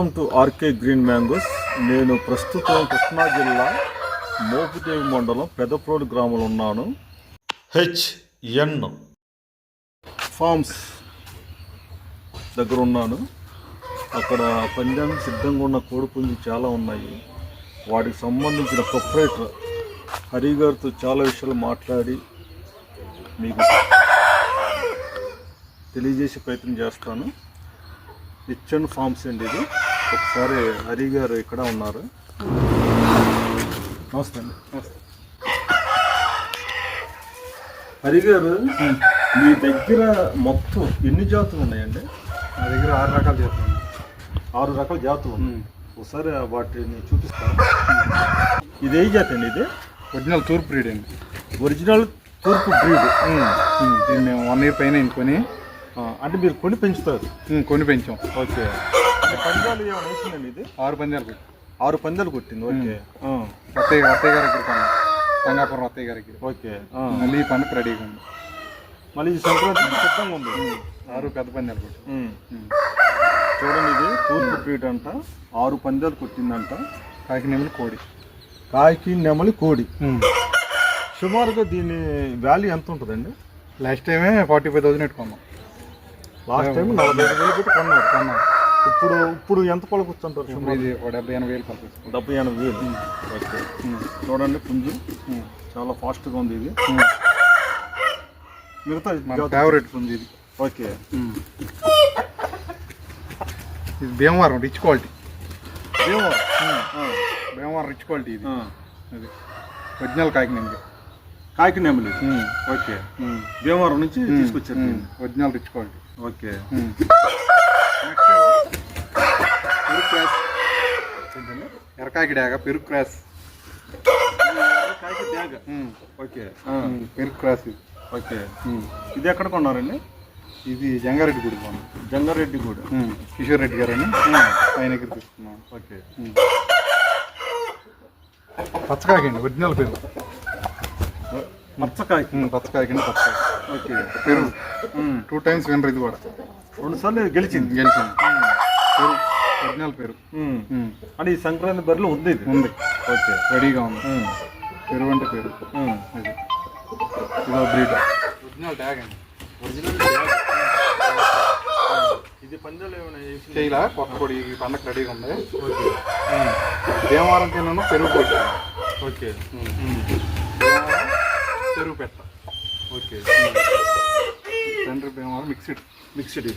Welcome to RK green mangoes. నేను ప్రస్తుతం కృష్ణా జిల్లా మోపుదేవి మండలం పెదప్రోలు గ్రామంలో ఉన్నాను. హెచ్ఎన్ ఫార్మ్స్ దగ్గర ఉన్నాను. అక్కడ పందానికి సిద్ధంగా ఉన్న కోడిపుంజి చాలా ఉన్నాయి. వాటికి సంబంధించిన ప్రొపరేటర్ హరి గారితో చాలా విషయాలు మాట్లాడి మీకు తెలియజేసే ప్రయత్నం చేస్తాను. కిచెన్ ఫార్మ్స్ అండి ఇది. ఒకసారి హరి గారు ఇక్కడ ఉన్నారు. నమస్తే అండి. హరి గారు మీ దగ్గర మొత్తం ఎన్ని జాతులు ఉన్నాయండి? నా దగ్గర ఆరు రకాల చేస్తాను ఆరు రకాల జాతులు ఉన్నాయి. ఒకసారి వాటిని చూపిస్తాను ఇది ఏ జాతి అండి ఇది? ఒరిజినల్ తూర్పు బ్రీడ్ అండి. ఒరిజినల్ తూర్పు బ్రీడ్. దీన్ని మేము వన్ ఇయర్ పైన ఇంకొని అంటే మీరు కొని పెంచుతారు. కొని పెంచాం. ఓకే. పందాలు ఏమైనా వేసిందండి ఇది ఆరు పందాలు కొట్టి ఆరు పందాలు కొట్టింది ఓకే. అత్తయ్య అత్తయ్య గారి దగ్గర కొన్నాం రంగాపురం అత్తయ్య గారికి ఓకే. మళ్ళీ ఈ పండుగ రెడీగా ఉంది. మళ్ళీ ఈ సంక్రాంతికి సిద్ధంగా ఉంది? ఆరు పెద్ద పందాలు కొట్టి ఉమ్. ఉమ్. చూడండి ఇది తూర్పు బ్రీడ్ అంట ఆరు పందాలు కొట్టిందంట. కాకినేములు కోడి. కాయకి నెమలి కోడి. సుమారుగా దీని వాల్యూ ఎంత ఉంటుందండి? లాస్ట్ టైమే ఫార్టీ ఫైవ్ థౌసండ్ పెట్టుకున్నాం. లాస్ట్ టైం నలభై ఐదు వేలు పెట్టి కొన్నారు. కొన్నాం. ఇప్పుడు ఇప్పుడు ఎంత ఇప్పుడు సుమారు? ఇది ఒక డెబ్బై ఎనభై వేలు పడుతుంది డెబ్బై ఎనభై వేలు. ఓకే. చూడండి పుంజు. చాలా ఫాస్ట్గా ఉంది ఇది. మిగతా ఫేవరెట్ ఉంది ఇది. ఓకే. ఇది భీమవరం రిచ్ క్వాలిటీ ఏమో భీమవరం రిచ్ క్వాలిటీ ఇది. అది ఒరిజినల్ కాకినేములు కాయకి నెమలి. ఓకే. భీమవరం నుంచి తీసుకొచ్చారు. Original rich quality okay. పెరుగు క్రాస్. ఎరకాకి డాగ పెరుగు క్రాస్. ఓకే. పెరుగు క్రాస్ ఇది. ఓకే. ఇది ఎక్కడ కొన్నారండి? ఇది జంగారెడ్డి గుడి బాగుంది జంగారెడ్డి కూడా కిషోర్ రెడ్డి గారు అని ఆయన దగ్గర తీసుకున్నాం. ఓకే. పచ్చకాకి అండి ఒరిజినల్ పెరుగు. మచ్చకాయ పచ్చకాకి అండి పచ్చకాకి ఓకే. పెరుగు. టూ టైమ్స్ వినరు ఇది కూడా. రెండు సార్లు గెలిచింది. గెలిచింది. పెరుగు ఒరిజినల్. ఉమ్. అంటే ఈ సంక్రాంతి బరిలో ఉంది ఇది. ఉంది. ఓకే. రెడీగా ఉంది. పెరుగు ఉమ్. ఇది ఇదో బ్రీడ్. ఒరిజినల్ ట్యాగ్ అండి. ఇది పందాలు ఏమైనా? చేయలా? కొత్త పొడి ఈ పండగ రెడీగా ఉంది. భీమవరం తిన్నాను పెరుగు కొట్టి ఓకే. పెరుగు పెట్ట. ఓకే. తండ్రి Bhimavaram mixed. Mixed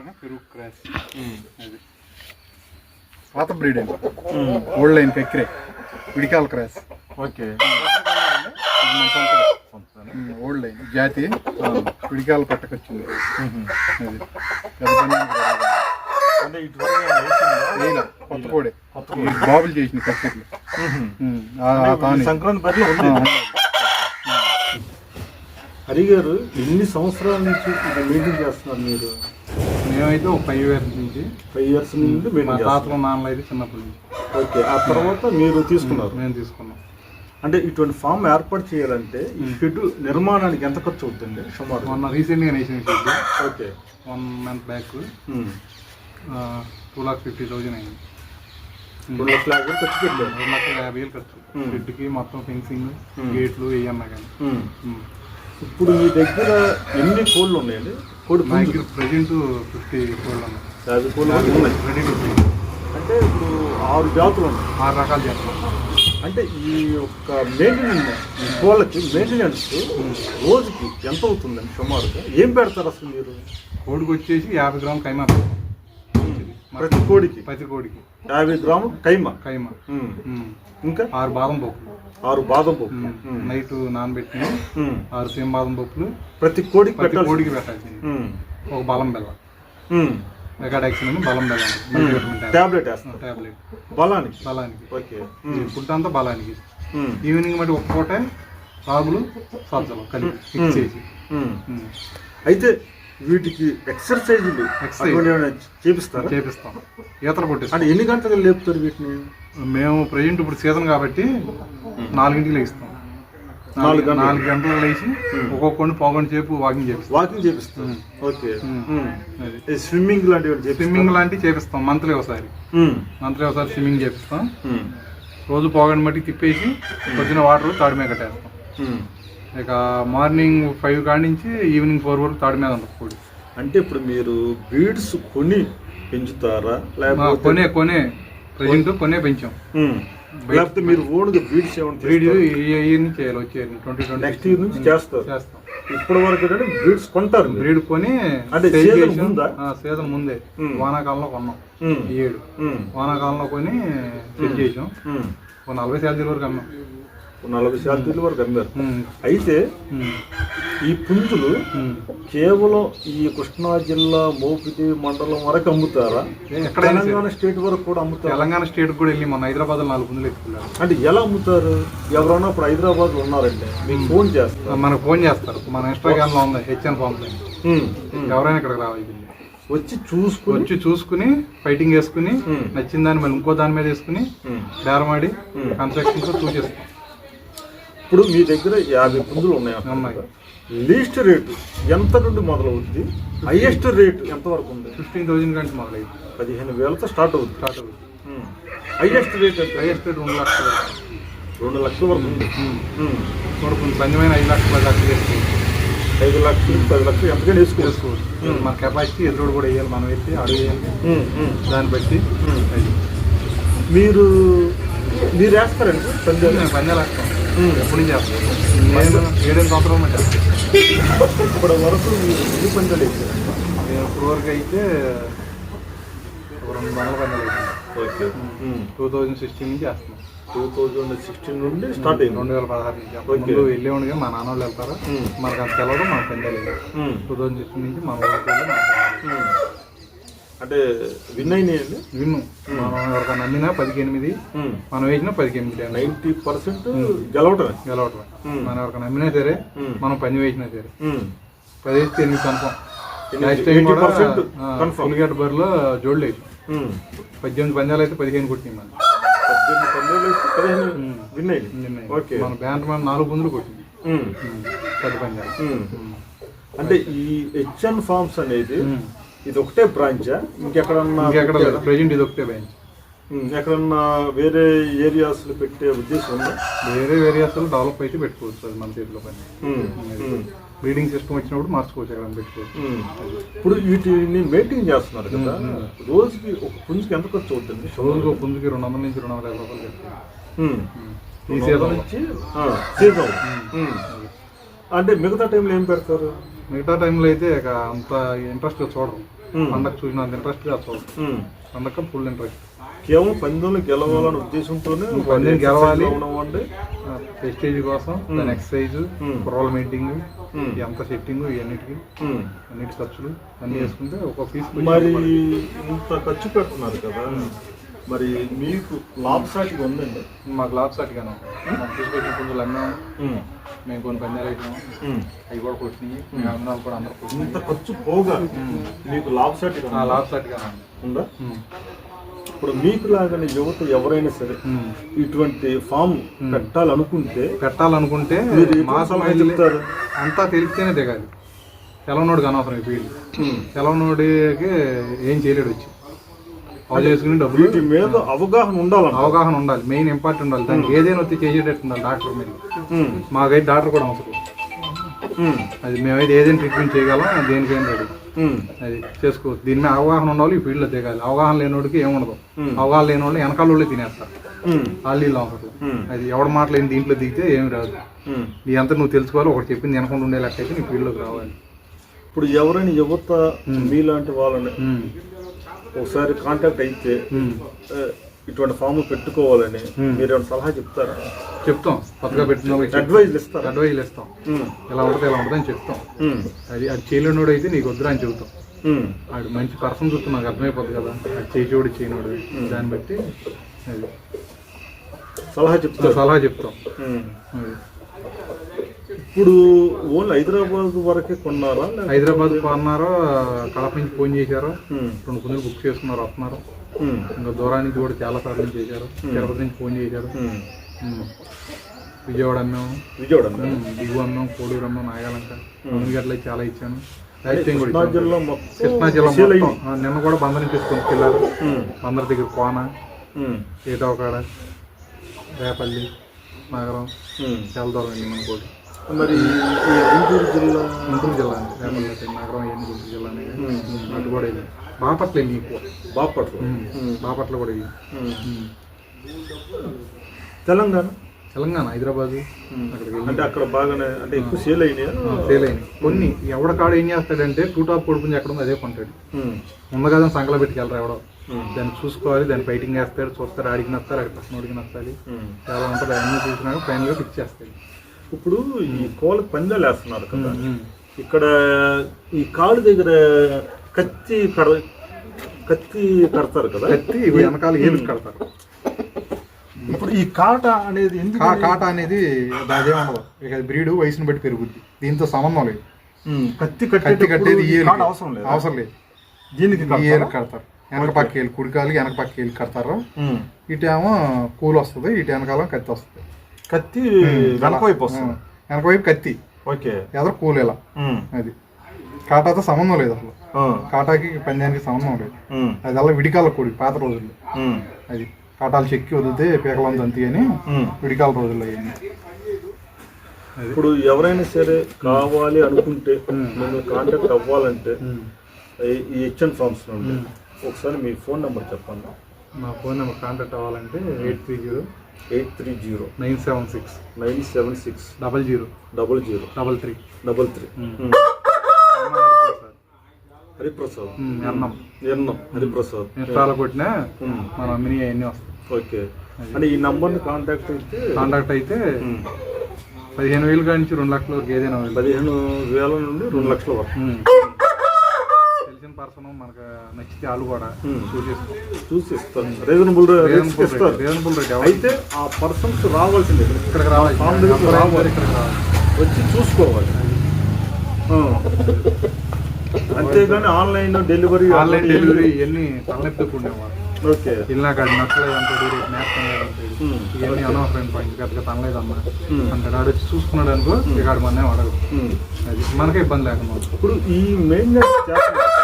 cross Bhimavaram పెరుగు క్రాస్. అది. పాత బ్రీడ్ అండి. ఓల్డ్ లైన్ ఎక్కిరే విడికాల క్రాస్. ఓకే. Old line. జాతి విడికాల పట్టకొచ్చింది. అది? వేయలా, కొత్త కోడే. కొత్త ఈ బాబులు చేసిన కట్టెట్లు సంక్రాంతి బరిలో ఉంది హరి గారు ఎన్ని సంవత్సరాల నుంచి మెయింటైన్ చేస్తున్నారు మీరు? మేమైతే ఒక ఫైవ్ ఇయర్స్ నుంచి ఫైవ్ ఇయర్స్ నుండి మా చేస్తున్నారు తాతలు నాన్నలు అయితే చిన్నప్పటి నుంచి. ఓకే ఆ తర్వాత మీరు తీసుకున్నారు? మేము తీసుకున్నాం. అంటే ఇటువంటి ఫామ్ ఏర్పాటు చేయాలంటే ఈ షెడ్ నిర్మాణానికి ఎంత ఖర్చు అవుతుంది సుమారు? మొన్న రీసెంట్గా నేసిన shed okay. One month back. Two lakh fifty thousand అయింది. రెండు లక్షల యాభై ఖర్చు పెట్టారు. రెండు లక్షల యాభై వేలు ఖర్చు. షెడ్కి మొత్తం ఫెన్సింగ్. గేట్లు వేయన్నా కానీ. ఇప్పుడు మీ దగ్గర ఎన్ని కోళ్ళు ఉన్నాయండి? కోడి మా పుంజులు? దగ్గర ప్రజెంట్ ఫిఫ్టీ కోళ్ళు ఉన్నాయి. యాభై కోళ్ళు ఉన్నాయి. రెడీ టు అంటే ఇప్పుడు ఆరు జాతులు ఉన్నాయి. ఆరు రకాలు చేస్తాం అంటే ఈ యొక్క మెయింటెనెన్స్ ఈ కోళ్ళకి మెయింటెనెన్స్ రోజుకి ఎంత అవుతుందండి సుమారుగా? ఏం పెడతారు అసలు మీరు? కోడికి వచ్చేసి యాభై గ్రాములు కైమా ప్రతి కోడికి? ప్రతి కోడికి. యాభై గ్రాములు కైమా. కైమా. ఇంకా? ఆరు బాదం పప్పులు ఆరు బాదం పప్పు. ఉమ్. నైట్ నానబెట్టిన. ఆరు సేమ్ బాదం పప్పులు ప్రతి కోడికి ప్రతి పెట్టాలి కోడికి పెట్టాల్సింది ఉమ్. ఒక బలం బెల్లం. మెగాడాక్సిన్ బలం బెల్లం. టాబ్లెట్. వేస్తాం టాబ్లెట్. బలానికి? బలానికి. ఓకే. ఫుడ్ అంతా బలానికి. ఈవినింగ్ మట్టి ఒక పూట రాగులు సజ్జలు కలిపి చేసి. అయితే వీటికి ఎక్సర్సైజులు ఏమైనా చేపిస్తారా? చేపిస్తాం. ఈతలు కొట్టేస్తాం. అంటే ఎన్ని గంటలు లేపుతారు వీటిని? మేము ప్రజెంట్ ఇప్పుడు సీజన్ కాబట్టి నాలుగింటికి లేస్తాం. నాలుగు నాలుగు గంటలు లేచి ఒక్కొక్కడిని పోగొండ సేపు వాకింగ్ చేపిస్తాం. వాకింగ్ చేపిస్తాం. ఓకే. స్విమ్మింగ్ లాంటివి స్విమ్మింగ్ లాంటివి చేపిస్తాం మంత్లీ ఒకసారి. మంత్లీ ఒకసారి స్విమ్మింగ్ చేపిస్తాం. రోజు పోగండి మట్టి తిప్పేసి పొద్దున వాటర్ తాడి మీద కట్టేస్తాం. ఇక మార్నింగ్ ఫైవ్ కాడి నుంచి ఈవినింగ్ ఫోర్ వరకు తాడి మీద ఉంటుంది కోడి అంటే ఇప్పుడు మీరు బీడ్స్ కొని పెంచుతారా లేకపోతే కొనే కొనే ప్రజెంట్ కొనే పెంచాం. లేకపోతే మీరు ఓన్గా బీడ్స్ బ్రీడ్ చేస్తారా? ఈ ఇయర్ నుంచి చేయాలి వచ్చే ట్వంటీ ట్వంటీ నెక్స్ట్ ఇయర్ నుంచి చేస్తారు చేస్తాం ఇప్పటి వరకు ఏంటంటే బ్రీడ్స్ కొంటారు. బ్రీడ్ కొని అంటే. ముందా? సీజన్ ముందే. వానాకాలంలో కొన్నాం. ఈ ఏడు. వానాకాలంలో కొని సెట్ చేసాం నలభై శాలరీ వరకు అమ్మాం నలభై శాతాల వరకు అమ్మారు. అయితే. ఈ పుంజులు. కేవలం ఈ కృష్ణా జిల్లా మోపిటి మండలం వరకు అమ్ముతారా. తెలంగాణ స్టేట్ వరకు కూడా అమ్ముతారా తెలంగాణ స్టేట్ కూడా వెళ్ళి మన హైదరాబాద్ నాలుగు ముందులు ఎత్తుకున్నారు అంటే ఎలా అమ్ముతారు ఎవరైనా ఇప్పుడు హైదరాబాద్లో ఉన్నారంటే మీకు ఫోన్ చేస్తారు మనకు ఫోన్ చేస్తారు మన ఇన్స్టాగ్రామ్లో ఉంది హెచ్ఎన్ ఫామ్. ఎవరైనా ఇక్కడికి రావాలి వచ్చి చూసుకుని వచ్చి చూసుకుని ఫైటింగ్ వేసుకుని. నచ్చిన దాన్ని మళ్ళీ ఇంకో దాని మీద వేసుకుని. బేరమాడి ఉమ్. కన్స్ట్రక్షన్తో చూసేస్తాం ఇప్పుడు మీ దగ్గర యాభై పుంజులు ఉన్నాయి. లీస్ట్ రేటు ఎంత నుండి మొదలవుద్ది? హైయెస్ట్ రేటు ఎంత వరకు ఉంది? ఫిఫ్టీన్ థౌసండ్ కంటే మొదలైంది. పదిహేను వేలతో స్టార్ట్ అవుతుంది స్టార్ట్ అవుతుంది హైయెస్ట్ రేట్ ఎంత? హైయెస్ట్ రెండు లక్షలు రెండు లక్షల వరకు ఉంది. కొంచెం పంచమైన ఐదు లక్షల పది లక్షలు వేసుకోవచ్చు. ఐదు లక్షలు పది లక్షలు ఎంతకైనా వేసుకోవచ్చు. మన కెపాసిటీ ఎదురు కూడా వేయాలి మనం వేసి అడుగు. దాన్ని బట్టి. మీరు మీరు వేస్తారండి? పందాలు నేను పందాలు వేస్తాం. ఎప్పటి నుంచి నేను ఏడెనిమిది సంవత్సరాలు మధ్య ఇప్పటి వరకు మీరు ఎన్ని పందాలు వేసారు నేను ఇప్పుడు వరకు అయితే రెండు వందల పందాలు ఓకే. టూ థౌజండ్ సిక్స్టీన్ నుంచి చేస్తున్నాం టూ థౌజండ్ సిక్స్టీన్ నుండి స్టార్ట్ అయింది. రెండు వేల పదహారు నుంచి. ముందు వెళ్ళేవాడిగా మా నాన్న వాళ్ళు వెళ్తారు. మనకు అంత తెలవదు మన పందాలు ఉమ్. టూ థౌజండ్ సిక్స్టీన్ నుంచి ఊరికి వెళ్ళి. అంటే విన్ అయినాయండి విన్ను. మనం ఎవరికైనా నమ్మినా పదికి ఎనిమిది మనం వేసినా పదికి ఎనిమిది అని నైంటీ పర్సెంట్ గెలవటమే. గెలవటం ఉమ్. మనం ఎవరికైనా నమ్మినా సరే. మనం పని వేసినా సరే. పది వేస్తే ఎనిమిది కన్ఫామ్. ఎనిమిది- లాస్ట్ టైం కూడా 80% confirm. పులిగడ్డ బరిలో జోడులు వేసి. పద్దెనిమిది పందాలు అయితే పదిహేను కొట్టింది మనం. విన్ అయింది ఓకే. మన బ్యాంక్ మన నాలుగు పుంజులు కొట్టింది. పెద్ద పందాలు. అంటే ఈ హెచ్ఎన్ ఫార్మ్స్ అనేది. ఇది ఒకటే బ్రాంచా? ఇంకెక్కడన్నా ఇంకెక్కడ? ప్రెజెంట్ ఇది ఒకటే ఉమ్, ఎక్కడన్నా వేరే ఏరియాస్ పెట్టే ఉద్దేశం ఉందా? వేరే వేరియాస్ డెవలప్ అయితే పెట్టుకోవచ్చు అది మన చేతిలో పని. బ్రీడింగ్ సిస్టమ్ వచ్చినప్పుడు మార్చుకోవచ్చు ఎక్కడ పెట్టుకోవచ్చు. ఇప్పుడు వీటిని మెయింటైన్ చేస్తున్నారు కదా. రోజుకి ఒక పుంజుకి ఎంత ఖర్చు అవుతుంది? రోజుకు పుంజుకి రెండు వందల నుంచి రెండు వందల యాభై రూపాయలు. ఈ సీజన్ నుంచి సీజన్. అంటే మిగతా టైంలో ఏం పెడతారు? మిగతా టైంలో అయితే ఇక అంత ఇంట్రెస్ట్ చూడరు. పండగ చూసినంత ఇంట్రెస్ట్గా చూడరు. పండగ ఫుల్ ఇంట్రెస్ట్ కేవలం పందెంలో గెలవాలనే ఉద్దేశంతోనే పందెం గెలవాలి. ప్రెస్టేజ్ కోసం దాని ఎక్సర్సైజ్. కుర్రోల మీటింగ్. ఎంత సెట్టింగ్ ఇవన్నిటికి. అన్నిటి ఖర్చులు అన్ని వేసుకుంటే ఒక పీస్ మరి ఇంత ఖర్చు పెడుతున్నారు కదా మరి మీకు లాభసాటిగా ఉందండి? మాకు లాభ సాటిగానే మనం తీసుకొచ్చిన పుంజులు ఉమ్. మేము కొన్ని పందాలు వేసినాం. ఉమ్. అవి కూడా కొట్టినాయి. మేము అమ్మినాలు కూడా అందరు ఇంత ఖర్చు పోగా మీకు లాభసాటిగా ఆ ఉందా? ఇప్పుడు మీకు లాగానే యువత ఎవరైనా సరే ఇటువంటి ఫామ్ పెట్టాలనుకుంటే పెట్టాలనుకుంటే మాసం సలహా చెప్తారు? అంతా తెలిస్తేనే దిగాలి తెలవనోడికి అనవసరం ఈ ఫీల్డ్. తెలవనోడికి ఏం చేయలేడు వచ్చి. చేసుకుని డబ్బులు వీటి మీద అవగాహన ఉండాలంట అవగాహన ఉండాలి మెయిన్ ఇంపార్టెంట్ ఉండాలి దానికి ఏదైనా వచ్చి చేసేటట్టు ఉండాలి డాక్టర్ మీద ఉమ్. మాకైతే డాక్టర్ కూడా అవసరం ఉమ్. అది మేమైతే ఏదైనా ట్రీట్మెంట్ చేయగలం దేనికైనా రెడీ. అది చేసుకోవచ్చు దీని మీద అవగాహన ఉండాలి ఈ ఫీల్డ్లో దిగాలి అవగాహన లేనివాడికి ఏముండదు. అవగాహన లేని వాళ్ళు వెనకాల వాళ్ళే తినేస్తారు. వాళ్ళు వీళ్ళు అవసరం. అది ఎవడ మాటలు దీంట్లో దిగితే ఏమి రాదు. నీ అంతా నువ్వు తెలుసుకోవాలి ఒకటి చెప్పింది వెనకుండా ఉండే లెక్క అయితే నీ ఫీల్డ్లోకి రావాలి ఇప్పుడు ఎవరైనా యువత మీలాంటి వాళ్ళని. ఒకసారి కాంటాక్ట్ అయితే ఇటువంటి ఫామ్ పెట్టుకోవాలని. మీరు ఏమైనా సలహా చెప్తారా చెప్తాం కొత్తగా పెట్టిన చెప్తాం. అడ్వైజ్ ఇస్తారా అడ్వైజులు ఇస్తాం. ఎలా ఉంటుంది ఎలా ఉంటుంది అని చెప్తాం. అది అది చేయలేనోడు అయితే నీకు వద్దురా అని చెబుతాం. ఆడు మంచి పర్సన్ చూస్తే నాకు అర్థమైపోతుంది కదా అది చేసేవాడు చేయనోడు దాన్ని బట్టి అది సలహా చెప్తారు సలహా చెప్తాం. అది. ఇప్పుడు ఓన్లీ హైదరాబాద్ వరకే కొన్నారా? హైదరాబాద్ కొన్నారో? కడప నుంచి ఫోన్ చేశారు. రెండు కుందులు బుక్ చేసుకున్నారు వస్తున్నారు. ఇంకా దూరానికి కూడా చాలా సార్లు చేశారు. తిరుపతి నుంచి ఫోన్ చేశారు. విజయవాడ అమ్మాము విజయవాడ దిగువ అమ్మాం కోడూరు అమ్మాం నాగాలంక. అమ్మిగడ్డలు చాలా ఇచ్చాను. కృష్ణా. జిల్లా నిన్న కూడా బందర్ తీసుకొని ఉమ్, బందర్ దగ్గర కోన ఉమ్, ఏటవకాడ రేపల్లి నగరం. చాలా దూరం అండి మన కోటి. మరి ఈ గుంటూరు జిల్లా గుంటూరు జిల్లా అండి. రేపల్లి అయితే నగరం అయ్యింది గుంటూరు జిల్లా అనేది అటు కూడా ఇది. బాపట్ల వెళ్ళి ఎక్కువ. బాపట్ల. బాపట్ల కూడా ఇది. తెలంగాణ? తెలంగాణ హైదరాబాద్. అక్కడికి అంటే అక్కడ బాగానే అంటే ఎక్కువ సేల్ అయినాయా? సేల్ అయినాయి. కొన్ని ఎవడ కాడ ఏం చేస్తాడంటే టూ టాప్ కొడుకుని ఎక్కడ ఉంది అదే కొంటాడు. ముందు కదా సంకల పెట్టుకెళ్ళరు ఎవడో. దాన్ని చూసుకోవాలి దాన్ని ఫైటింగ్ వేస్తాడు చూస్తారు ఆడికి నస్తారు అక్కడ నచ్చాలి ఉమ్. చాలా ఉంటుంది అన్నీ చూసినాక ఫైనల్గా ఫిక్స్ చేస్తాడు. ఇప్పుడు ఈ కోళ్ళ పందాలు వేస్తున్నారు కదా. ఇక్కడ ఈ కాలు దగ్గర కత్తి కడ కత్తి కడతారు కదా. కత్తి వెనకాల ఏమి కడతారు. ఇప్పుడు ఈ కాట అనేది ఎందుకు కాట అనేది అదే ఉండదు. ఇక బ్రీడ్ వయసుని బట్టి పెరుగుద్ది. దీంతో సంబంధం లేదు. కత్తి కత్తి కట్టేటప్పుడు కట్టేది అవసరం లేదు? అవసరం లేదు. దీనికి? ఏలు కడతారు? వెనక పక్క ఏళ్ళు కుడికాలు వెనక పక్క ఏళ్ళు కడతారు. ఉమ్, ఇటు ఏమో కూల్ వస్తుంది ఇటు వెనకాల కత్తి వస్తుంది. కత్తి వెనక వైపు వస్తుంది. వెనక వైపు కత్తి. ఓకే. ఎదరు కూల్ ఇలా ఉమ్, అది. కాటాతో సంబంధం లేదు అసలు. కాటాకి పందానికి సంబంధం లేదు. అది అలా విడికాల కూడి పాత రోజుల్లో. అది. కాటాలు చెక్కి వదిలితే పీకలం దంతి అని. విడికాల రోజుల్లో అయ్యింది. ఇప్పుడు ఎవరైనా సరే కావాలి అనుకుంటే మేము కాంటాక్ట్ అవ్వాలంటే ఈ- ఈ హెచ్ఎన్ ఫార్మ్స్ నుండి ఒకసారి మీ ఫోన్ నెంబర్ చెప్పండి. మా ఫోన్ నెంబర్ కాంటాక్ట్ అవ్వాలంటే eight three zero eight three zero. Nine seven six. Nine seven six. Double zero. Double zero. Double three. Double three. Hariprasad. Ennam. Ennam. Hariprasad. ఇన్స్టాలో కొట్టినా మన అమ్మిని అవన్నీ వస్తాయి. ఓకే. అంటే ఈ నంబర్ని కాంటాక్ట్ అయితే కాంటాక్ట్ అయితే పదిహేను వేలు కాడి నుంచి రెండు లక్షల వరకు ఏదైనా. పదిహేను వేల నుండి రెండు లక్షల వరకు. పర్సన్ మనకు నచ్చితే వాళ్ళు కూడా చూసి ఇస్తారు రీజనబుల్ రీజనబుల్ రేట్ అయితే ఆ పర్సన్స్ రావాల్సిందే. ఇక్కడికి రావాలి. ఫామ్ రావాలి. సరే ఇక్కడికి రావాలి. వచ్చి చూసుకోవాలి. అంతేగాని ఆన్లైన్ డెలివరీ ఆన్లైన్ డెలివరీ ఇవన్నీ తలనొప్పి ఉండేవాళ్ళు ఓకే వెళ్ళినా కాదు నచ్చలేదు. ఇవన్నీ అనవసరమైన పాయింట్ పెద్దగా తనలేదమ్మా. అంటాడు ఆడు వచ్చి చూసుకున్నాడు అనుకో ఇక ఆడు మన అడగదు ఉమ్. అది మనకే ఇబ్బంది లేకుండా. ఇప్పుడు ఈ కదా,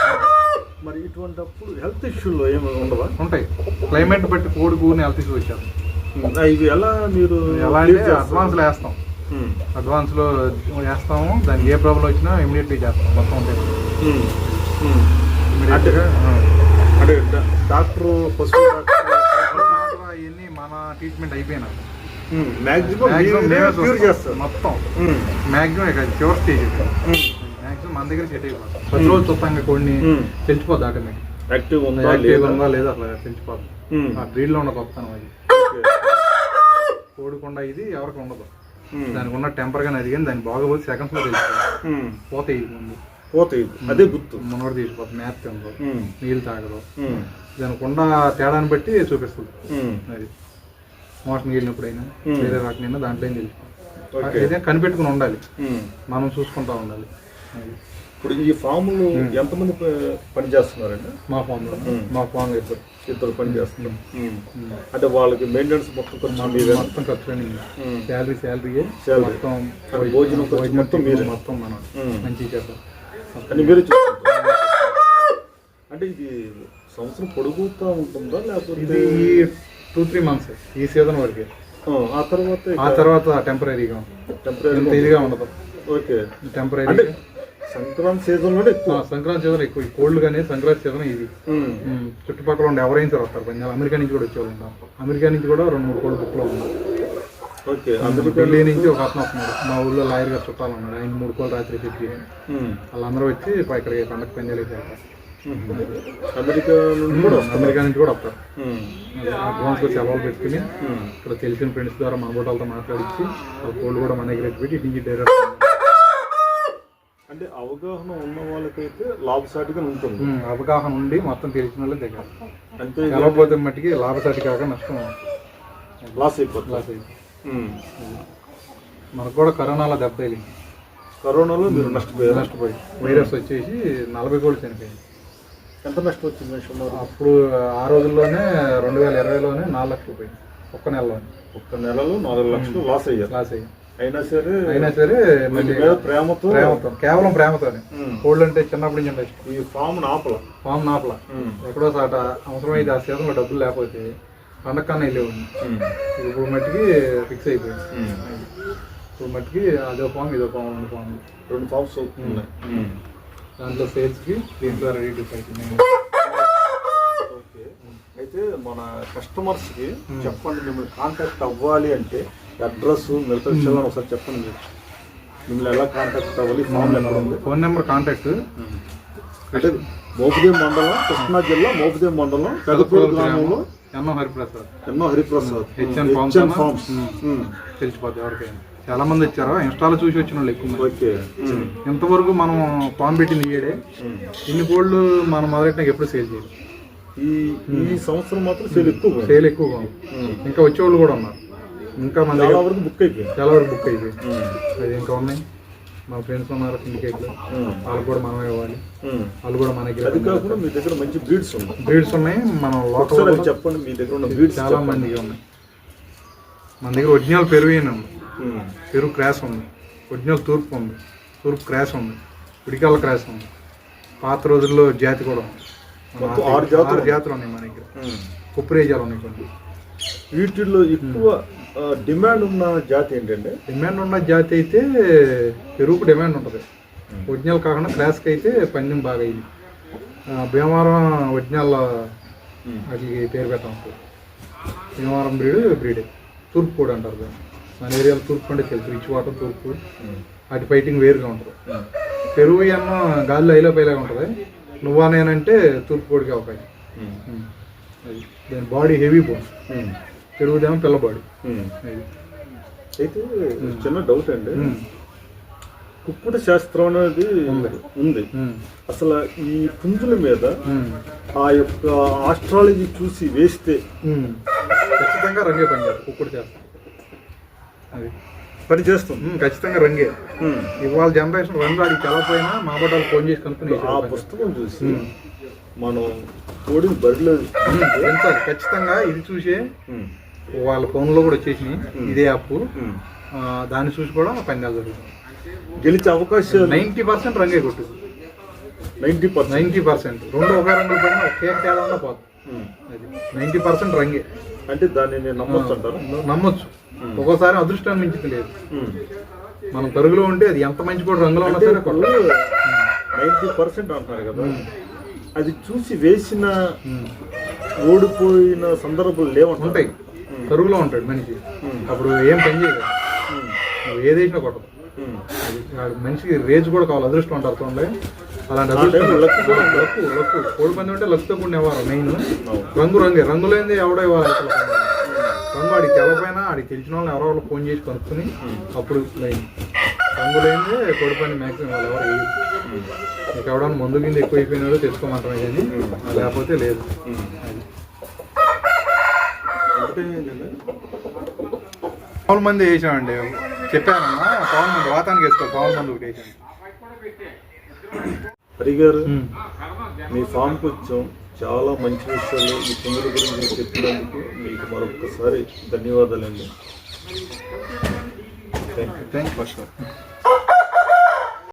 మరి ఇటువంటిప్పుడు హెల్త్ ఇష్యూలు ఏమి ఉండవా? ఉంటాయి. క్లైమేట్ బట్టి కోడి కూని హెల్త్ ఇష్యూ వచ్చారు. ఇవి ఎలా మీరు ఎలా అంటే? అడ్వాన్స్లో వేస్తాం. అడ్వాన్స్లో వేస్తాము. దానికి ఏ ప్రాబ్లం వచ్చినా ఇమీడియట్లీ చేస్తాం. మొత్తం అంటే డా- డాక్టర్ పశువు అవన్నీ మన ట్రీట్మెంట్ అయిపోయినా మ్యాక్సిమం మేమే చూస్తాం. మొత్తం. మ్యాక్సిమం చివరి స్టేజ్ మన దగ్గర సెట్ అయిపోతుంది ప్రతి రోజు చూస్తాం కొన్ని. తెలిసిపోద్ది ఆటోమేటిక్ యాక్టివ్ ఉందా యాక్టివ్ లేదా ఉందా లేదా అట్లా తెలిసిపోద్ది. ఆ బ్రీడ్లో ఉన్న గొప్పతనం అది. కోడికొండ ఇది ఎవరికి ఉండదు. దానికి ఉన్న టెంపర్ కానీ అది కానీ దాని బాగోపోతే సెకండ్స్లో తెలిసిపోతుంది ఉమ్. పోతాయి ఇది ముందు పోతాయి అదే గుర్తు మనోడు తీసిపోతుంది మ్యాప్ తినదు. నీళ్ళు తాగదు. దానికి ఉన్న తేడాన్ని బట్టి చూపిస్తుంది. అది మోషన్ వెళ్ళినప్పుడైనా. వేరే రాకనైనా దాంట్లో ఏం తెలిసిపోతుంది కనిపెట్టుకుని ఉండాలి. మనం చూసుకుంటా ఉండాలి. ఇప్పుడు ఈ ఫామ్లో ఎంతమంది పని చేస్తున్నారండి మా ఉమ్. మా ఫోన్ ఇద్దరు. ఇద్దరు పని చేస్తున్నారు. అంటే వాళ్ళకి మెయింటెనెన్స్ మొత్తం ఖర్చు మీరే మొత్తం ఖర్చు. Salary salary. మొత్తం భోజనం ఖర్చు మొత్తం మీరే. మొత్తం మనం. మంచి చేద్దాం. అని మీరే అంటే ఇది సంవత్సరం పొడుగుతా ఉంటుందా లేకపోతే ఇది ఈ టూ త్రీ మంత్స్ ఈ సీజన్ వరకు. ఆ, తర్వాత ఆ తర్వాత టెంపరీగా టెంపరీ ఇదిగా ఉండదు. ఓకే. టెంపరీ సంక్రాంతి సీజన్లోనే ఎక్కువ. సంక్రాంతి సీజన్ ఎక్కువ. ఈ కోల్డ్ కానీ సంక్రాంతి సీజన్ ఇది. చుట్టుపక్కల ఉండే ఎవరైనా సరే వస్తారు. పంజాబ్ అమెరికా నుంచి కూడా వచ్చేవాళ్ళు ఉంటారు. అమెరికా నుంచి కూడా రెండు మూడు కోళ్ళు బుక్లో ఉన్నాయి. ఓకే. ఢిల్లీ నుంచి ఒక అతను వస్తున్నాడు. మా ఊళ్ళో లాయర్ గారు చుట్టాలు ఉన్నాడు ఆయన మూడు కోళ్ళు రాత్రి చెప్పి. వాళ్ళందరూ వచ్చి ఇక్కడికి పండగ పంజాలు చేస్తారు. అమెరికా కూడా నుంచి కూడా వస్తారు. ఉమ్. అడ్వాన్స్గా సెలవులు పెట్టుకుని. ఇక్కడ తెలిసిన ఫ్రెండ్స్ ద్వారా మన బోటాలతో మాట్లాడించి కోళ్ళు కూడా మన దగ్గర పెట్టి ఇటు నుంచి డైరెక్ట్ అంటే అవగాహన ఉన్న వాళ్ళకైతే లాభసాటిగా ఉంటుంది. అవగాహన ఉండి మొత్తం తెలిసిన వాళ్ళే దగ్గర. అంతే తెలవకపోతే మట్టికి లాభసాటి కాక నష్టం లాస్ అయిపోతుంది. Loss um. మనకు కూడా కరోనాలో దెబ్బ తగిలింది. కరోనాలో మీరు నష్టపోయారు? నష్టపోయి వైరస్ వచ్చేసి నలభై కోళ్ళు చనిపోయింది. ఎంత నష్టం వచ్చింది సుమారు? అప్పుడు ఆ రోజుల్లోనే రెండు వేల ఇరవైలోనే నాలుగు లక్షలు పోయింది. ఒక్క నెలలో ఒక్క నెలలో నాలుగు లక్షలు లాస్ అయ్యారు. లాస్ అయ్యాం అయినా సరే అయినా సరే ప్రేమతో ప్రేమతో కేవలం ప్రేమతోనే. కోళ్ళు అంటే చిన్నప్పటి నుంచి ఉండే ఇష్టం ఈ ఫామ్ ఆపల ఫామ్ నాపల. ఎక్కడో సాట అవసరమైతే ఆ సీజన్లో డబ్బులు లేకపోతే పండక్కన్నా వెళ్ళేవాడిని. ఇప్పుడు మట్టికి ఫిక్స్ అయిపోయింది. ఇప్పుడు మట్టికి అదో ఫామ్ ఇదో ఫామ్ రెండు ఫామ్ రెండు ఫామ్స్ ఉన్నాయి. దాంట్లో సేల్స్కి దీంట్లో రెడీ టు ఫైట్ ఓకే. అయితే మన కస్టమర్స్కి చెప్పండి మిమ్మల్ని కాంటాక్ట్ అవ్వాలి అంటే అడ్రస్ విషయాలను ఒకసారి చెప్పండి మీరు. మిమ్మల్ని ఎలా కాంటాక్ట్ అవ్వాలి ఫామ్ ఎక్కడ ఉంది ఫోన్ నెంబర్ కాంటాక్ట్ అంటే మోపుదేవ్ మండలం కృష్ణా జిల్లా మోపుదేవ్ మండలం పెదపూర్ గ్రామంలో. ఎన్నో హరిప్రసాద్. ఎన్నో హరిప్రసాద్. HN forms. తెలిసిపోద్ది ఎవరికైనా. చాలా మంది వచ్చారు. ఇన్స్టాలో చూసి వచ్చిన వాళ్ళు ఎక్కువ ఇంతవరకు మనం ఫామ్ పెట్టింది ఇయ్యడే ఇన్ని కోళ్ళు మనం మొదలెట్టినాక ఎప్పుడు సేల్ చేయాలి ఈ ఈ సంవత్సరం మాత్రం సేల్ ఎక్కువ. సేల్ ఎక్కువగా. ఇంకా వచ్చేవాళ్ళు కూడా ఉన్నారు. ఇంకా మన చాలా వరకు బుక్ అయిపోయింది. చాలా వరకు బుక్ అయిపోయింది. అది ఇంకా ఉన్నాయి. మా ఫ్రెండ్స్ ఉన్నారు సిండికేట్లు ఉమ్. వాళ్ళకి కూడా మనం ఇవ్వాలి. వాళ్ళు కూడా మన అది దగ్గర కాకుండా మీ దగ్గర మంచి బ్రీడ్స్ ఉన్నాయి. బ్రీడ్స్ ఉన్నాయి. మనం లోకల్ చెప్పండి. మీ దగ్గర ఉన్న బ్రీడ్స్ చాలా మందికి ఉన్నాయి. మన దగ్గర ఒరిజినల్ పెరుగు ఉంది. పెరుగు క్రాస్ ఉంది. ఒరిజినల్ తూర్పు ఉంది. తూర్పు క్రాస్ ఉంది. ఉడికాల క్రాస్ ఉంది. పాత రోజుల్లో జాతి కూడా ఉంది. ఆరు జాతులు. ఉన్నాయి మన దగ్గర. కుప్పరేజాలు ఉన్నాయి కొన్ని. వీటిల్లో ఎక్కువ డిమాండ్ ఉన్న జాతి ఏంటంటే? డిమాండ్ ఉన్న జాతి అయితే పెరుగుకు డిమాండ్ ఉంటుంది. ఒరిజినల్ కాకుండా క్రాస్కి అయితే పందెం బాగా అయింది. భీమవరం ఒరిజినల్ అది పేరు పెట్టాం భీమవరం బ్రీడ్ బ్రీడే. తూర్పు కూడా అంటారు దాన్ని. మన ఏరియాలో తూర్పు అంటే తెలుసు. రిచ్ వాటర్ తూర్పు. వాటి ఫైటింగ్ వేరుగా ఉంటుంది. పెరుగు అన్న గాలిలో అయిలో పైలాగా ఉంటుంది. నువ్వా నేనంటే తూర్పు కోడికి అవకాశం దాని బాడీ హెవీ బోన్స్ పెరుగుదేమో పిల్ల బాడీ అది అయితే చిన్న డౌట్ అండి ఉమ్. కుక్కుడు శాస్త్రం అనేది ఉంది. అసలు ఈ పుంజుల మీద. ఆ యొక్క ఆస్ట్రాలజీ చూసి వేస్తే. ఖచ్చితంగా రంగే పనిచేస్తారు కుక్కుడు చేస్తారు అది పని చేస్తుంది ఖచ్చితంగా రంగే. ఇవాళ జనరేషన్ రంగు ఆడికి తెలపోయినా మా బట్టాలు ఫోన్ చేసి కనుక్కుని ఆ. పుస్తకం చూసి. మనం కోడిని బరిలో ఖచ్చితంగా ఇది చూసే. వాళ్ళ ఫోన్లో కూడా వచ్చేసినాయి. ఇదే యాప్. దాన్ని చూసి కూడా పందాలు జరుగుతుంది. గెలిచే అవకాశాలు నైంటీ పర్సెంట్ రంగే కొట్టు. Ninety percent. Ninety percent. రెండు ఒకే రంగులు పడినా ఒకే తేడా పోతుంది అది నైంటీ పర్సెంట్ రంగే. అంటే దాన్ని నేను నమ్మొచ్చు అంటారు? నమ్మొచ్చు. ఒక్కోసారి అదృష్టాన్ని మించితే లేదు. మనం పరుగులో ఉంటే అది ఎంత మంచి కూడా రంగులో ఉన్నా సరే నైంటీ పర్సెంట్ అంటున్నారు కదా. అది చూసి వేసిన ఓడిపోయిన సందర్భాలు లేవంటారు? పరుగులో ఉంటాడు మనిషి. అప్పుడు ఏం పని చేయదు నువ్వు ఏది వేసినా కొట్టదు మనిషికి రేజ్ కూడా కావాలి అదృష్టం అంటారు చూడండి. అలాంటి అదృష్టం కూడా లక్కు లక్కు. కోడి పంది ఉంటే లక్తో కూడిన ఇవ్వాలి మెయిన్. రంగు రంగే. రంగు లేనిది ఎవడో ఇవ్వాలి అసలు రంగు ఆడికి తెలపైనా ఆడికి తెలిసిన వాళ్ళని ఎవరో వాళ్ళు ఫోన్ చేసి కనుక్కొని అప్పుడు లైన్ రంగు లేనిదే కోడి పని మ్యాక్సిమం వాళ్ళు ఎవరు మీకు ఎవడన్నా మందు కింద ఎక్కువ అయిపోయినారో కానీ లేకపోతే లేదు. పవన్ మంది వేసామండి. చెప్పానమ్మా పవన్ మంది వాతానికి వేసుకో పవన్ మంది ఒకటి వేసాను హరి గారు మీ ఫామ్కి వచ్చాం చాలా మంచి విషయాలు మీ తొమ్మిది గురించి చెప్పినందుకు మీకు మరొకసారి ధన్యవాదాలండి. Thank you thank you